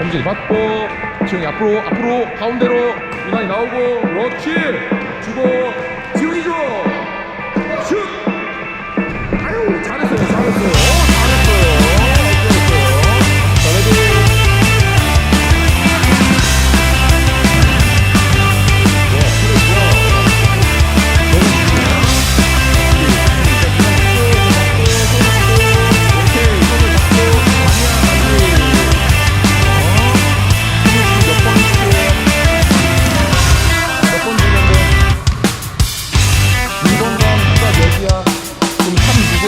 범진이 받고 지웅이 앞으로 앞으로 가운데로 유난히 나오고 그렇지 주고 지웅이 줘 슛! 아유 잘했어요 잘했어요 아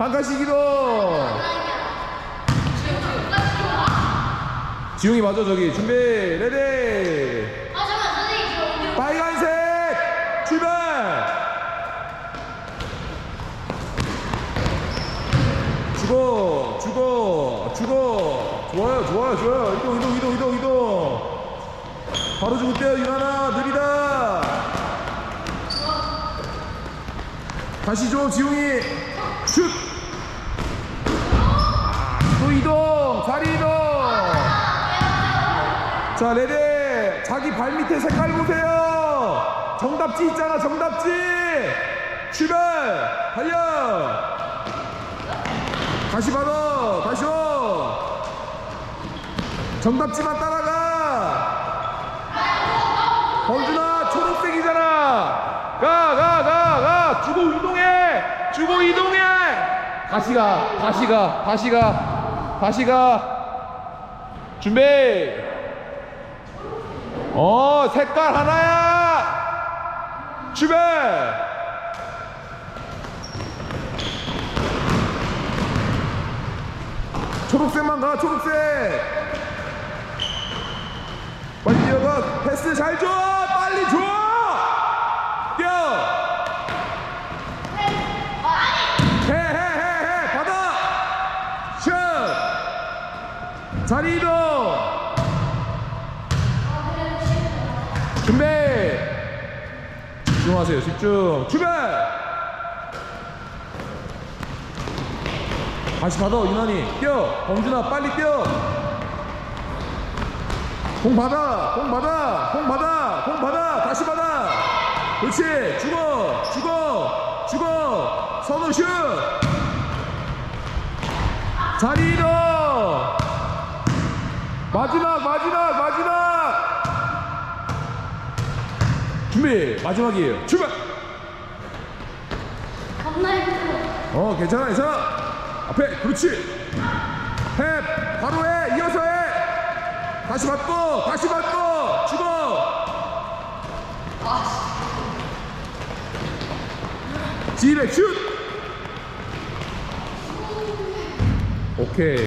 이동 지웅이 맞아 저기. 준비 레디. 오늘 빨간색 출발! 주고 주고 주고. 좋아요 좋아요 좋아요. 이동 이동 이동 이동 이동. 바로 주고 떼요 유나나. 느리다. 다시 줘 지웅이. 슛! 아, 또 이동 자리 이동 자 레디 자기 발 밑에 색깔 보세요. 정답지 있잖아 정답지. 출발 달려. 다시 받아 다시 오 정답지만 따라가. 범준아 초록색이잖아. 가 가 가 가. 주고 이동해 주고 이동해. 다시 가 다시 가 다시 가 다시 가 준비. 어 색깔 하나야. 출발 초록색만 가 초록색. 빨리 뛰어가. 패스 잘줘 빨리 줘 뛰어 해 해 해 해 받아 슛 자리 이동 준비. 집중하세요 집중. 출발! 다시 받아 유난히. 뛰어. 범준아 빨리 뛰어. 공 받아 공 받아 공 받아 공 받아. 다시 받아. 그렇지. 죽어 죽어 죽어. 선우 슛. 자리 이동 마지막 마지막 마지막! 준비 마지막이에요. 출발! 겁나요 어 괜찮아 괜찮아. 앞에 그렇지. 해 바로 해 이어서 해. 다시 받고 다시 받고. 죽어 지뢰 슛! 오케이